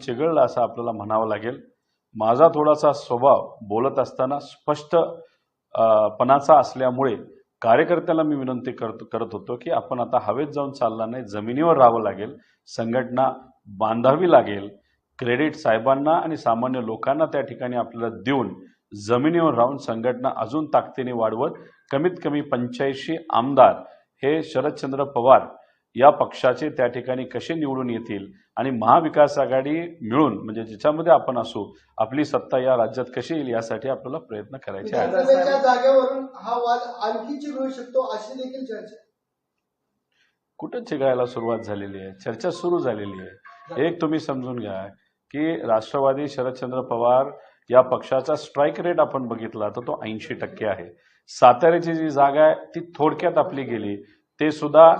चिघळलं असं आपल्याला म्हणावं लागेल. माझा थोडासा स्वभाव बोलत असताना स्पष्ट पणाचा असल्यामुळे कार्यकर्त्याला मी विनंती करत करत होतो की आपण आता हवेत जाऊन चालला नाही जमिनीवर राहावं लागेल संघटना बांधावी लागेल क्रेडिट साहेबांना आणि सामान्य लोकांना त्या ठिकाणी आपल्याला देऊन जमिनीवर राहून संघटना अजून ताकदीने वाढवत कमीत कमी पंच्याऐंशी आमदार हे शरदचंद्र पवार या पक्षाचे त्या ठिकाणी कसे निवडून येतील आणि महाविकास आघाडी मिळून म्हणजे ज्याच्यामध्ये आपण असू आपली सत्ता या राज्यात कशी येईल यासाठी आपल्याला प्रयत्न करायचे हा आहे. कुठं चिघळायला सुरुवात झालेली आहे? चर्चा सुरू झालेली आहे. एक तुम्ही समजून घ्या की राष्ट्रवादी शरदचंद्र पवार या पक्षाचा स्ट्राईक रेट आपण बघितला तर तो ऐंशी टक्के आहे. साताऱ्याची जी जागा आहे ती थोडक्यात आपली गेली. ते सुद्धा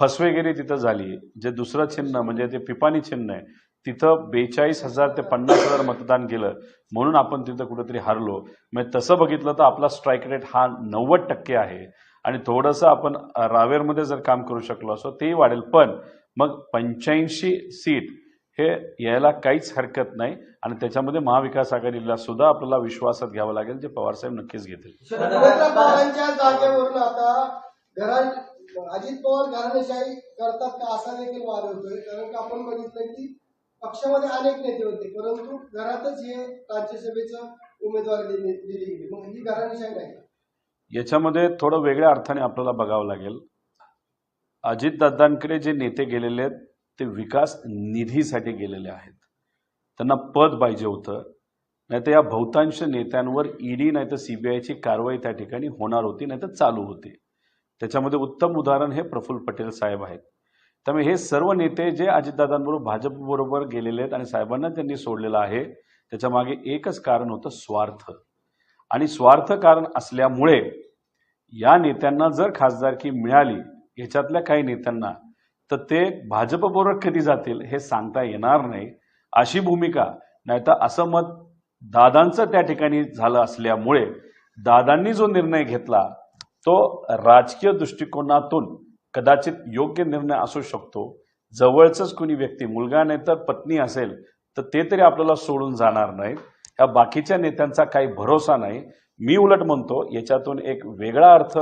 फसवेगिरी तिथं झाली. जे दुसरं चिन्ह म्हणजे ते पिपाणी चिन्ह आहे तिथं बेचाळीस हजार ते पन्नास हजार मतदान गेलं म्हणून आपण तिथं कुठेतरी हरलो. म्हणजे तसं बघितलं तर आपला स्ट्राईक रेट हा नव्वद टक्के आहे. आणि थोडंसं आपण रावेरमध्ये जर काम करू शकलो असो तेही वाढेल. पण मग पंच्याऐंशी सीट हे यायला काहीच हरकत नाही. आणि त्याच्यामध्ये महाविकास आघाडीला सुद्धा आपल्याला विश्वासात घ्यावं लागेल जे पवारसाहेब नक्कीच घेतील. अजित पवार घराणेशाही करतात का असा देखील वाद होतोय. कारण का आपण बघितलं की पक्षामध्ये अनेक नेते होते परंतु घरातच हे राज्यसभेचं उमेदवारी दिली गेली. मग ही घराणेशाही नाही. याच्यामध्ये थोडं वेगळ्या अर्थाने आपल्याला बघावं लागेल. अजितदादांकडे जे नेते गेलेले आहेत ते विकास निधीसाठी गेलेले आहेत. त्यांना पद पाहिजे होतं. नाही तर या बहुतांश नेत्यांवर ईडी नाही तर सीबीआयची कारवाई त्या ठिकाणी होणार होती नाही तर चालू होती. त्याच्यामध्ये उत्तम उदाहरण हे प्रफुल्ल पटेल साहेब आहेत. त्यामुळे हे सर्व नेते जे अजितदादांबरोबर भाजपबरोबर गेलेले आहेत आणि साहेबांना त्यांनी सोडलेलं आहे त्याच्यामागे एकच कारण होतं स्वार्थ. आणि स्वार्थ कारण असल्यामुळे या नेत्यांना जर खासदारकी मिळाली याच्यातल्या काही नेत्यांना तर ते भाजपबरोबर कधी जातील हे सांगता येणार नाही. अशी भूमिका नाही तर असं मत दादांचं त्या ठिकाणी झालं असल्यामुळे दादांनी जो निर्णय घेतला तो राजकीय दृष्टिकोनातून कदाचित योग्य निर्णय असू शकतो. जवळचंच कुणी व्यक्ती मुलगा नाही तर पत्नी असेल तर ते तरी आपल्याला सोडून जाणार नाहीत ह्या बाकीच्या नेत्यांचा काही भरोसा नाही. मी उलट म्हणतो याच्यातून एक वेगळा अर्थ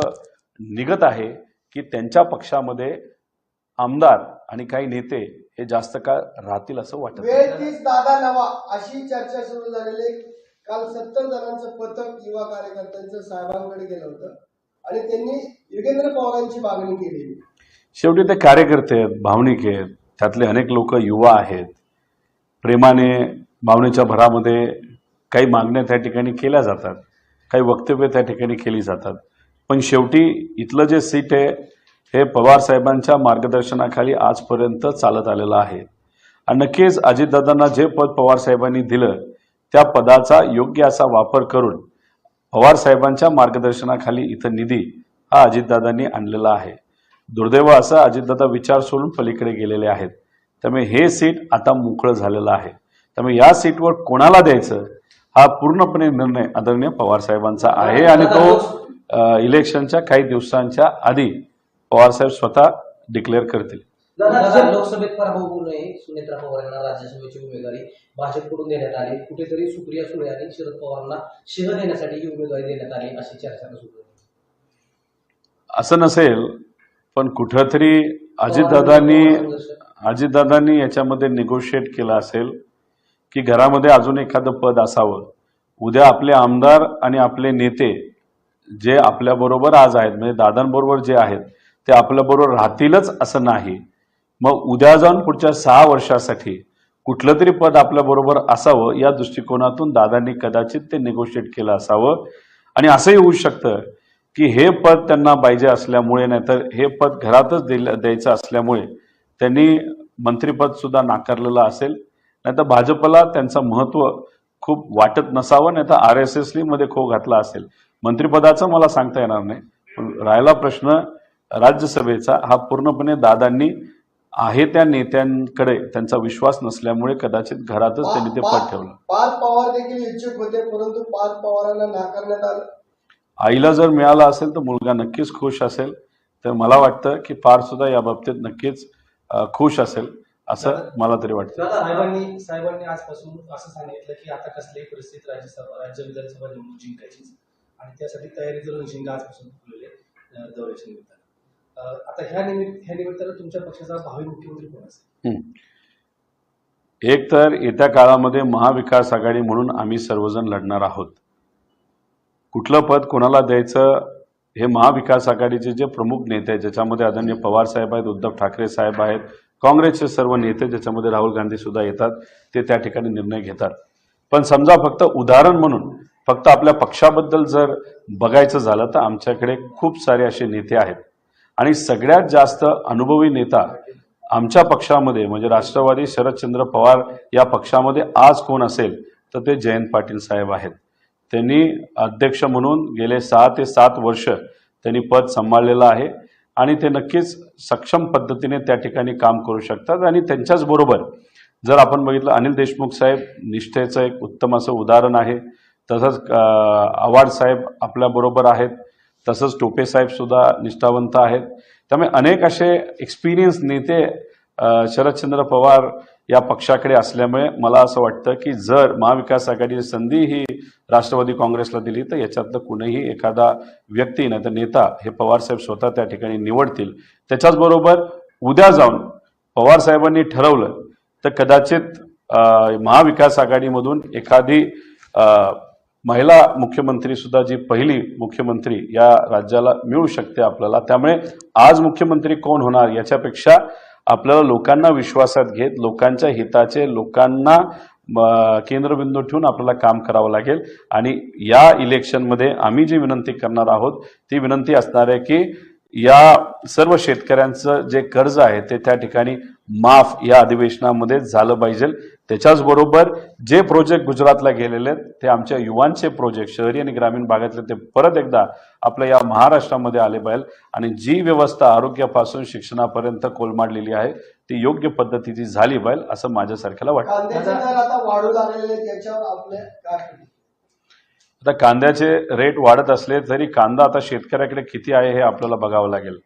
निघत आहे की त्यांच्या पक्षामध्ये आमदार आणि काही नेते हे जास्त काळ राहतील असं वाटत नाही. दादा नवा अशी चर्चा सुरू झालेली काल सत्तर जणांचं पथक युवा कार्यकर्त्यांचं साहेबांकडे गेलं होतं. आणि त्यांनी युगेंद्र पवारांची मागणी केली. शेवटी ते कार्यकर्ते आहेत भावनिक आहेत. त्यातले अनेक लोक युवा आहेत. प्रेमाने भावनेच्या भरामध्ये काही मागण्या त्या ठिकाणी केल्या जातात. काही वक्तव्य त्या ठिकाणी केली जातात. पण शेवटी इथलं जे सीट आहे हे पवार साहेबांच्या मार्गदर्शनाखाली आजपर्यंत चालत आलेलं आहे. आणि नक्कीच अजितदादांना जे पद पवार साहेबांनी दिलं त्या पदाचा योग्य असा वापर करून पवार साहेबांच्या मार्गदर्शनाखाली इथं निधी हा अजितदादांनी आणलेला आहे. दुर्दैव असं अजितदादा विचार सोडून पलीकडे गेलेले आहेत. त्यामुळे हे सीट आता मोकळं झालेलं आहे. त्यामुळे या सीटवर कोणाला द्यायचं? हा पूर्णपणे निर्णय आदरणीय पवार साहेबांचा आहे आणि तो इलेक्शनच्या काही दिवसांच्या आधी पवारसाहेब स्वतः डिक्लेअर करतील. दादा लोकसभेत पराभव होऊ नये सुनेत्रा पवार यांना राज्यसभेची उमेदवारी. भाजपकडून देण्यात आली. कुठेतरी सुप्रिया सुळे आणि शरद पवारांना शिह देण्यासाठी ही उमेदवारी देण्यात आली अशी चर्चा सुरू असं नसेल पण कुठंतरी अजितदादांनी अजितदादांनी याच्यामध्ये निगोशिएट केलं असेल की घरामध्ये अजून एखादं पद असावं. उद्या आपले आमदार आणि आपले नेते जे आपल्याबरोबर आज आहेत म्हणजे दादांबरोबर जे आहेत ते आपल्याबरोबर राहतीलच असं नाही. मग उद्या जाऊन पुढच्या सहा वर्षासाठी कुठलं तरी पद आपल्याबरोबर असावं या दृष्टिकोनातून दादांनी कदाचित ते निगोशिएट केलं असावं. आणि असंही होऊ शकतं की हे पद त्यांना पाहिजे असल्यामुळे नाहीतर हे पद घरातच दिलं द्यायचं असल्यामुळे त्यांनी मंत्रिपद सुद्धा नाकारलेलं असेल. नाहीतर भाजपला त्यांचं महत्त्व खूप वाटत नसावं नाही तर आर एस एसमध्ये खो घातला असेल. मंत्रिपदाचं मला सांगता येणार नाही. पण राहिला प्रश्न राज्यसभेचा. हा पूर्णपणे दादांनी आहे त्या नेत्यांकडे त्यांचा विश्वास नसल्यामुळे कदाचित घरातच त्यांनी ते पद ठेवलं. पार्थ पवार देखील इच्छुक होते परंतु पार्थ पवारांना नाकारण्यात आलं. आईला जर मिळाला असेल तर मुलगा नक्कीच खुश असेल. तर मला वाटतं की फार सुद्धा या बाबतीत नक्कीच खुश असेल असं मला तरी वाटतं. साहेबांनी साहेबांनी आजपासून असं सांगितलं की आता कसल्याही परिस्थितीत राज्यसभा राज्य विधानसभा निवडणूक जिंकायचीच. आणि त्यासाठी तयारी जर रणशिंग आजपासून दौऱ्याच्या निमित्तानं आता ह्या निमित्त ह्या निमित्तानं तुमच्या पक्षाचा भावी मुख्यमंत्री कोण असेल? एक तर येत्या काळामध्ये महाविकास आघाडी म्हणून आम्ही सर्वजण लढणार आहोत. कुठलं पद कोणाला द्यायचं हे महाविकास आघाडीचे जे प्रमुख नेते आहेत ज्याच्यामध्ये आदरणीय पवार साहेब आहेत उद्धव ठाकरे साहेब आहेत काँग्रेसचे सर्व नेते ज्याच्यामध्ये राहुल गांधी सुद्धा येतात ते त्या ठिकाणी निर्णय घेतात. पण समजा फक्त उदाहरण म्हणून फक्त आपल्या पक्षाबद्दल जर बघायचं झालं तर आमच्याकडे खूप सारे असे नेते आहेत. आणि सगळ्यात जास्त अनुभवी नेता आमच्या पक्षामध्ये म्हणजे राष्ट्रवादी शरदचंद्र पवार या पक्षामध्ये आज कोण असेल तर ते जयंत पाटील साहेब आहेत. त्यांनी अध्यक्ष म्हणून गेले सहा ते सात वर्ष त्यांनी पद सांभाळलेलं आहे आणि ते नक्कीच सक्षम पद्धतीने त्या ठिकाणी काम करू शकतात आणि त्यांच्याच बरोबर जर आपण बघितलं अनिल देशमुख साहेब निष्ठेचं एक उत्तम असं उदाहरण आहे तसंच आवाड आव्हाड साहेब आपल्याबरोबर आहेत तसंच टोपे सुद्धा निष्ठावंत आहेत. त्यामुळे अनेक असे एक्सपिरियन्स नेते शरदचंद्र पवार या पक्षाकडे असल्यामुळे मला असं वाटतं की जर महाविकास आघाडीची संधी ही राष्ट्रवादी काँग्रेसला दिली तर याच्यातलं कुणीही एखादा व्यक्ती नाही तर नेता हे पवारसाहेब स्वतः त्या ठिकाणी निवडतील. त्याच्याचबरोबर उद्या जाऊन पवार साहेबांनी ठरवलं तर कदाचित महाविकास आघाडीमधून एखादी महिला मुख्यमंत्री सुद्धा जी पहिली मुख्यमंत्री या राज्याला मिळू शकते आपल्याला त्यामुळे आज मुख्यमंत्री कोण होणार याच्यापेक्षा आपल्याला लोकांना विश्वासात घेत लोकांच्या हिताचे लोकांना केंद्रबिंदू ठेवून आपल्याला काम करावं लागेल. आणि या इलेक्शनमध्ये आम्ही जी विनंती करणार आहोत ती विनंती असणार आहे की या सर्व शेतकऱ्यांचं जे कर्ज आहे ते त्या ठिकाणी माफ या अधिवेशनामध्ये झालं पाहिजे. त्याच्याचबरोबर जे प्रोजेक्ट गुजरातला गेलेले आहेत ते आमच्या युवांचे प्रोजेक्ट शहरी आणि ग्रामीण भागातले ते परत एकदा आपल्या या महाराष्ट्रामध्ये आले पाहिजे. आणि जी व्यवस्था आरोग्यापासून शिक्षणापर्यंत कोलमाडलेली आहे ती योग्य पद्धतीची झाली पाहिजे असं माझ्यासारख्याला वाटतं. आता कांद्याचे रेट वाढत असले तरी कांदा आता शेतकऱ्याकडे किती आहे हे आपल्याला बघावं लागेल.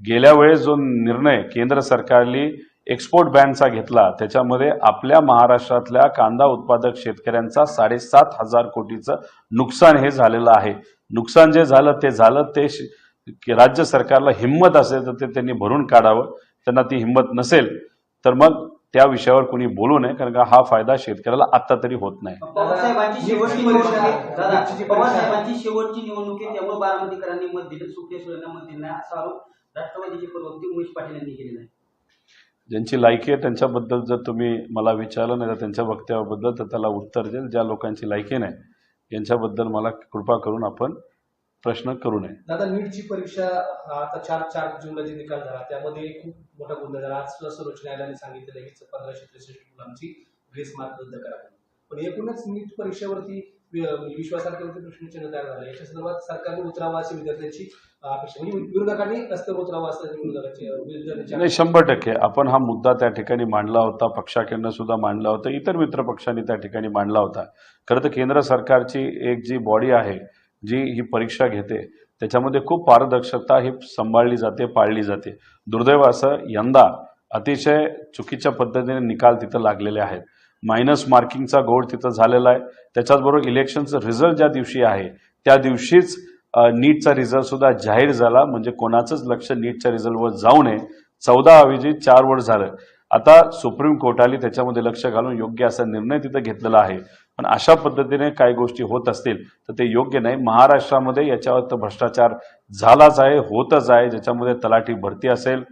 गेल्या वेळेस जो निर्णय केंद्र सरकारने एक्सपोर्ट बॅनचा घेतला त्याच्यामध्ये आपल्या महाराष्ट्रातल्या कांदा उत्पादक शेतकऱ्यांचा साडेसात हजार कोटीचं नुकसान हे झालेलं आहे. नुकसान जे झालं ते झालं ते श- राज्य सरकारला हिंमत असेल तर ते त्यांनी भरून काढावं. त्यांना ती हिंमत नसेल तर मग त्या विषयावर कोणी बोलू नये कारण का हा फायदा शेतकऱ्याला आत्ता तरी होत नाही. पवारसाहेबांची शेवटची नीटची निवडणूक परीक्षा- आहे. दादा नीटची परीक्षा- पवारसाहेबांची शेवटची निवडणूक आहे त्यामुळे बारामतीकरांनी मत दिलं सुप्रिया सुळेंना मत दिलं नाही असा आरोप राष्ट्रवादीचे प्रवक्ते उमेश पाटील यांनी केलेला आहे. ज्यांची लायकी आहे त्यांच्याबद्दल जर तुम्ही मला विचारलं नाही तर त्यांच्या वक्तव्याबद्दल तर त्याला उत्तर देईल. ज्या लोकांची लायकी नाही यांच्याबद्दल मला कृपा करून आपण प्रश्न करू नये. दादा नीटची परीक्षा आता चार चार जूनला जे निकाल झाला त्यामध्ये खूप मोठा गोंधळ झाला. आज सुद्धा सर्वोच्च न्यायालयाने सांगितलेलं की पंधराशे त्रेसष्ट मुलांची ग्रेस मार्क रद्द करा म्हणून. पण एकूणच नीट परीक्षेवरती वि- विश्वासार्हतेवरती प्रश्नचिन्ह तयार झालं. याच्या संदर्भात सरकारने उतरावं अशी विद्यार्थ्यांची अपेक्षा. म्हणजे विरोधकांनी रस्त्यावर उतरावं असं विरोधकांची नाही शंभर टक्के. आपण हा मुद्दा त्या ठिकाणी मांडला होता. पक्षाकडनं सुद्धा मांडला होता. इतर मित्र पक्षांनी त्या ठिकाणी मांडला होता. खरं तर केंद्र सरकारची एक जी बॉडी आहे जी ही परीक्षा घेते त्याच्यामध्ये खूप पारदर्शकता ही सांभाळली जाते पाळली जाते. दुर्दैव असं यंदा अतिशय चुकीच्या पद्धतीने निकाल तिथं लागलेले आहेत. मायनस मार्किंगचा घोड तिथं झालेला आहे. त्याच्याचबरोबर इलेक्शनचं रिझल्ट ज्या दिवशी आहे त्या दिवशीच नीटचा रिझल्ट सुद्धा जाहीर झाला. म्हणजे कोणाचंच लक्ष नीटच्या रिझल्टवर जाऊ नये. चौदा ऐवजी चार वर झालं. आता सुप्रीम कोर्टाने त्याच्यामध्ये लक्ष घालून योग्य असा निर्णय तिथं घेतलेला आहे. पण अशा पद्धतीने काही गोष्टी होत असतील तर ते योग्य नाही. महाराष्ट्रामध्ये याच्यावर तर भ्रष्टाचार झालाच आहे होतच आहे. ज्याच्यामध्ये तलाठी भरती असेल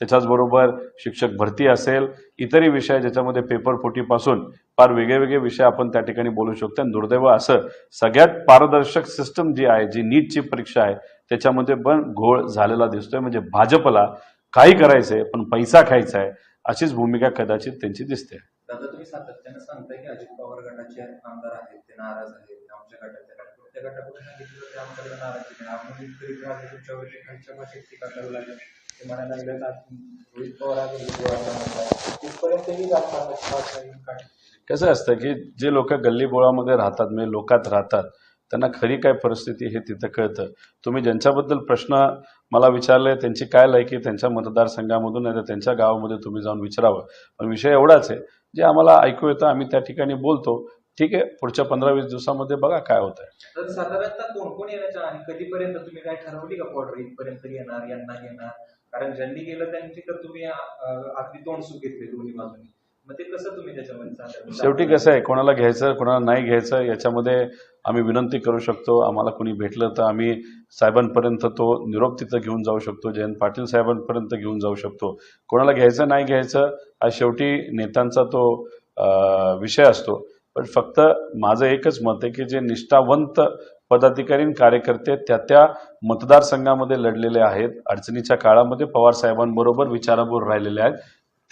त्याच्याचबरोबर शिक्षक भरती असेल इतरही विषय ज्याच्यामध्ये पेपर फुटीपासून फार वेगळे वेगळे विषय आपण त्या ठिकाणी बोलू शकतो. आणि दुर्दैव असं सगळ्यात पारदर्शक सिस्टम जी आहे जी नीटची परीक्षा आहे त्याच्यामध्ये पण घोळ झालेला दिसतोय. म्हणजे भाजपला काही करायचंय पण पैसा खायचा आहे अशीच भूमिका कदाचित त्यांची दिसते. दादा तुम्ही सातत्यानं सांगताय की अजित पवार गटाचे आमदार आहेत ते नाराज आहेत आमच्या गटाचे आहेत. त्या गटाकडून सांगितलं ते आमच्याकडे नाराज आहे आम्ही तरी माझे तुमच्यावर खालच्या भाषेत टीका करू लागेल. ते म्हणायला लागले का रोहित पवार आणि गोळा करणार तिथपर्यंतही कसं असतं की जे लोक गल्लीबोळामध्ये राहतात म्हणजे लोकात राहतात त्यांना खरी काय परिस्थिती हे तिथं कळतं. तुम्ही ज्यांच्याबद्दल प्रश्न मला विचारले त्यांची काय लायकी त्यांच्या मतदारसंघामधून नाही तर त्यांच्या गावामध्ये तुम्ही जाऊन विचारावं. पण विषय एवढाच आहे जे आम्हाला ऐकू येतं आम्ही त्या ठिकाणी बोलतो. ठीक आहे पुढच्या पंधरा वीस दिवसामध्ये बघा काय होत आहे साधारणतः कोण कोण येण्याच्या आणि कधीपर्यंत तुम्ही काय ठरवली का ऑर्डर इथपर्यंत येणार यांना येणार कारण ज्यांनी गेलं त्यांची तर तुम्ही अगदी तोंड सुख घेतले दोन्ही बाजूनी. मग ते कसं तुम्ही त्याच्यामध्ये शेवटी कसं आहे कोणाला घ्यायचं कोणाला नाही घ्यायचं याच्यामध्ये आम्ही विनंती करू शकतो आम्हाला कुणी भेटलं तर आम्ही साहेबांपर्यंत तो निरोप तिथं घेऊन जाऊ शकतो जयंत पाटील साहेबांपर्यंत घेऊन जाऊ शकतो. कोणाला घ्यायचं नाही घ्यायचं हा शेवटी नेत्यांचा तो विषय असतो. पण फक्त माझं एकच मत आहे की जे निष्ठावंत पदाधिकारी आणि कार्यकर्ते त्या त्या मतदारसंघामध्ये लढलेले आहेत अडचणीच्या काळामध्ये पवार साहेबांबरोबर विचाराबरोबर राहिलेले आहेत.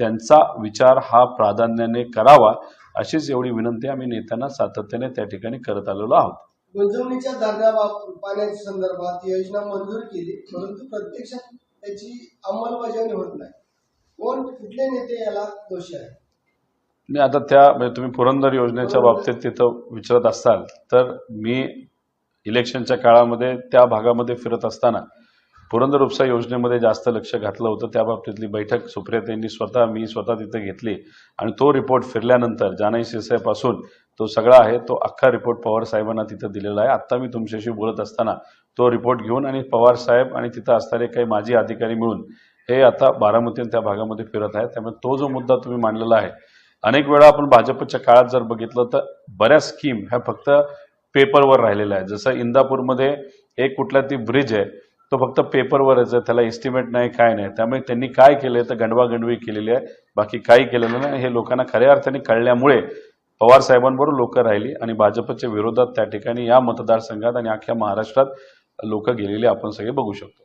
त्यांचा विचार हा प्राधान्याने करावा. अशीच एवढी विनंती आम्ही नेत्यांना सातत्याने त्या ठिकाणी करत आलेलो आहोत. गुंजवणीच्या धरणाबाबत पाण्याच्या संदर्भात योजना मंजूर केली परंतु प्रत्यक्षात त्याची अंमलबजावणी होत नाही. कोण कुठले नेते याला दोषी आहेत? मी आता त्या म्हणजे तुम्ही पुरंदर योजनेच्या बाबतीत तिथं विचारत असाल तर मी इलेक्शनच्या काळामध्ये त्या भागामध्ये फिरत असताना पुरंदर उपसा योजनेमध्ये जास्त लक्ष घातलं होतं. त्या बाबतीतली बैठक सुप्रियाताईंनी स्वतः मी स्वतः तिथं घेतली. आणि तो रिपोर्ट फिरल्यानंतर जानाई शिरसाईपासून तो सगळा आहे तो अख्खा रिपोर्ट पवार साहेबांना तिथं दिलेला आहे. आत्ता मी तुमच्याशी बोलत असताना तो रिपोर्ट घेऊन आणि पवार साहेब आणि तिथं असणारे काही माजी अधिकारी मिळून हे आता बारामती त्या भागामध्ये फिरत आहेत. त्यामुळे तो जो मुद्दा तुम्ही मांडलेला आहे अनेक वेळा आपण भाजपच्या काळात जर बघितलं तर बऱ्याच स्कीम ह्या फक्त पेपरवर राहिलेल्या आहेत. जसं इंदापूरमध्ये एक कुठला ती ब्रिज आहे तो फक्त पेपरवरच आहे त्याला एस्टिमेट नाही काय नाही. त्यामुळे त्यांनी काय केलं तर गंडवागंडवी केलेली आहे. बाकी काही केलेलं नाही. हे लोकांना खऱ्या अर्थाने कळल्यामुळे पवार साहेबांबरोबर लोक राहिली आणि भाजपच्या विरोधात त्या ठिकाणी या मतदारसंघात आणि अख्ख्या महाराष्ट्रात लोक गेलेली आपण सगळे बघू शकतो.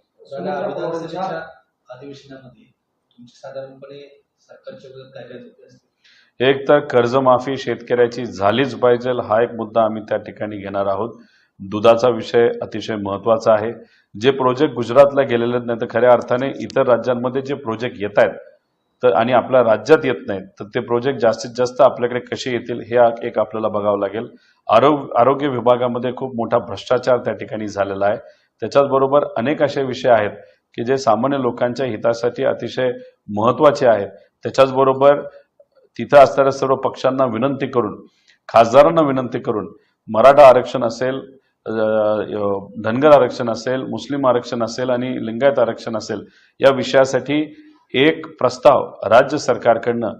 एक तर कर्जमाफी शेतकऱ्याची झालीच पाहिजे. हा एक मुद्दा आम्ही त्या ठिकाणी घेणार आहोत. दुधाचा विषय अतिशय महत्त्वाचा आहे. जे प्रोजेक्ट गुजरातला गेलेले आहेत नाही तर खऱ्या अर्थाने इतर राज्यांमध्ये जे प्रोजेक्ट येत आहेत तर आणि आपल्या राज्यात येत नाहीत तर ते प्रोजेक्ट जास्तीत जास्त आपल्याकडे कसे येतील हे एक आपल्याला बघावं लागेल. आरोग्य आरोग्य विभागामध्ये खूप मोठा भ्रष्टाचार त्या ठिकाणी झालेला आहे. त्याच्याचबरोबर अनेक असे विषय आहेत की जे सामान्य लोकांच्या हितासाठी अतिशय महत्त्वाचे आहेत. त्याच्याचबरोबर तिथं असणाऱ्या सर्व पक्षांना विनंती करून खासदारांना विनंती करून मराठा आरक्षण असेल धनगर आरक्षण असेल मुस्लिम आरक्षण असेल आणि लिंगायत आरक्षण असेल या विषयासाठी एक प्रस्ताव राज्य सरकारकडनं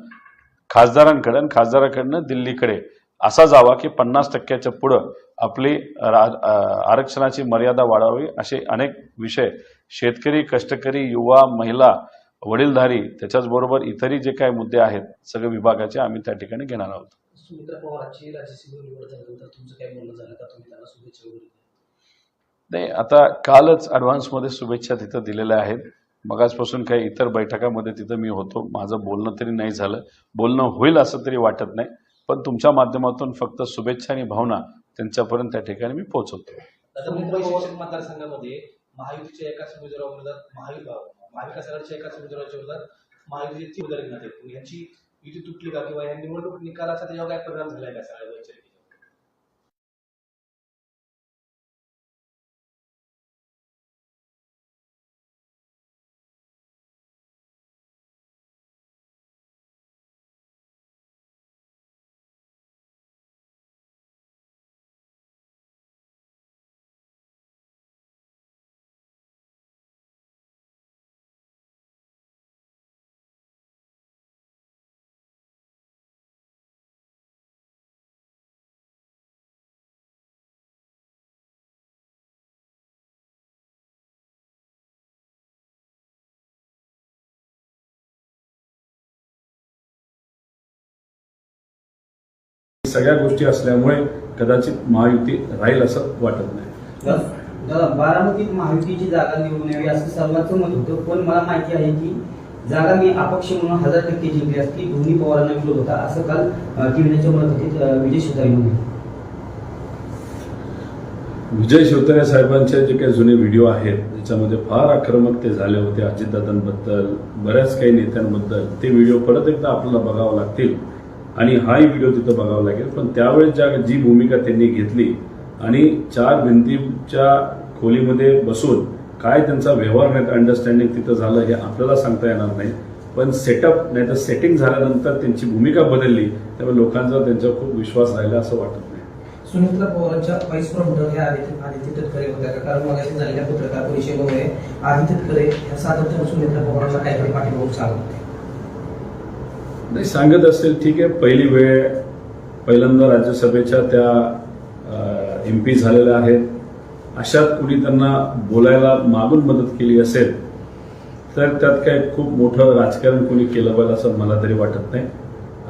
खासदारांकडे आणि खासदाराकडनं दिल्लीकडे असा जावा की पन्नास टक्क्याच्या पुढं आपली रा- आरक्षणाची मर्यादा वाढावी असे अनेक विषय शेतकरी कष्टकरी युवा महिला वडीलधारी त्याच्याचबरोबर इतरही जे काही मुद्दे आहेत सगळे विभागाचे आम्ही त्या ठिकाणी घेणार आहोत. सुमित्रा पवारांची राज्यसभेवर निवड झाल्यानंतर तुमचं काय बोलणं झालं का? तुम्ही त्यांना शुभेच्छा वगैरे? नाही आता कालच ॲडव्हान्समध्ये शुभेच्छा तिथं दिलेल्या आहेत. मगाचपासून काही इतर बैठकामध्ये तिथं मी होतो. माझं बोलणं तरी नाही झालं. बोलणं होईल असं तरी वाटत नाही. पण तुमच्या माध्यमातून फक्त शुभेच्छा आणि भावना त्यांच्यापर्यंत त्या ठिकाणी मी पोहोचवतो. शिक्षक मतदारसंघामध्ये महायुतीच्या एकाच उमेदवाराविरोधात महाविकास आघाडीच्या एकाच उमेदवाराच्या विरोधात महायुतीचे उमेदवार घेण्यात येत तुटली का किंवा या निवडणूक निकालाचा त्याच्यावर काय परिणाम झालाय का सगळ्या सगळ्या गोष्टी असल्यामुळे कदाचित महायुती राहील असं वाटत नाही. बारामतीत महायुतीची जागा निवडून यावी असं सर्वांचं मत होतं पण मला माहिती आहे की जागा मी अपक्ष म्हणून हजार टक्के जिंकली असती दोन्ही पवारांना विरोध होता असं काल टीव्हीच्या मुलाखतीत विजय शिवतारे म्हणले. विजय शिवतारे साहेबांचे जे काही जुने व्हिडिओ आहेत त्याच्यामध्ये फार आक्रमक ते झाले होते अजितदादांबद्दल बऱ्याच काही नेत्यांबद्दल. ते व्हिडिओ परत एकदा आपल्याला बघावं लागतील. आणि हाही व्हिडिओ तिथं बघावा लागेल. पण त्यावेळेस ज्या जी भूमिका त्यांनी घेतली आणि चार भिंतीच्या खोलीमध्ये बसून काय त्यांचा व्यवहार नाही अंडरस्टँडिंग तिथं झालं हे आपल्याला सांगता येणार नाही. पण सेटअप नाही तर सेटिंग झाल्यानंतर त्यांची भूमिका बदलली त्यामुळे लोकांचा त्यांच्यावर खूप विश्वास राहिला असं वाटत नाही. सुनेत्रा पवारांच्या वाईस प्रॉम्प्टर ह्या आदित्य आदित्य तटकरे होत्या. का कारण मगाशी झालेल्या पत्रकार परिषदेमुळे आदित्य तटकरे ह्या सातत्यानं सुनेत्रा पवारांना काहीतरी पाठिंबा सांगत होते नाही सांगत असेल ठीक आहे. पहिली वेळ पहिल्यांदा राज्यसभेच्या त्या एम पी झालेल्या आहेत. अशात कुणी त्यांना बोलायला मागून मदत केली असेल तर त्यात काय खूप मोठं राजकारण कुणी केलं पाहिजे असं मला तरी वाटत नाही.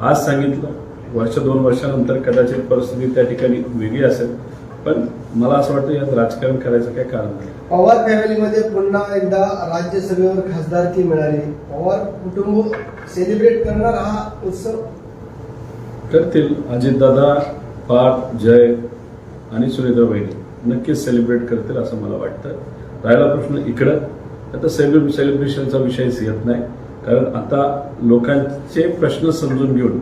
आज सांगितलं वर्ष दोन वर्षानंतर कदाचित परिस्थिती त्या ठिकाणी वेगळी असेल पण मला असं वाटतं यात राजकारण करायचं काय कारण नाही. पवार फॅमिलीमध्ये पुन्हा एकदा राज्यसभेवर खासदारकी मिळाली. पवार कुटुंब सेलिब्रेट करणार हा उत्सव? करतील अजितदादा पार्थ जय आणि सुरेंद्र बहिणी नक्कीच सेलिब्रेट करतील असं मला वाटतं. राहिला प्रश्न इकडं. आता सेलिब्रे सेलिब्रेशनचा विषयच येत नाही. कारण आता लोकांचे प्रश्न समजून घेऊन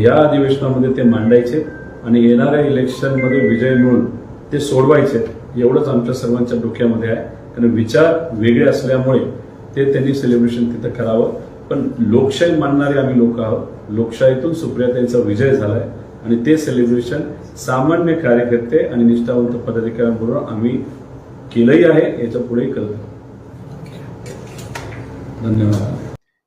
या अधिवेशनामध्ये ते मांडायचे आणि येणाऱ्या इलेक्शनमध्ये विजय मिळून ते सोडवायचे. एवढंच आमच्या सर्वांच्या डोक्यामध्ये आहे. कारण विचार वेगळे असल्यामुळे ते त्यांनी सेलिब्रेशन तिथं करावं. पण लोकशाही मानणारे आम्ही लोक आहोत. लोकशाहीतून सुप्रियाताईंचा विजय झालाय आणि ते सेलिब्रेशन सामान्य कार्यकर्ते आणि निष्ठावंत पदाधिकाऱ्यांबरोबर आम्ही केलंही आहे. याच्या पुढेही करतो धन्यवाद.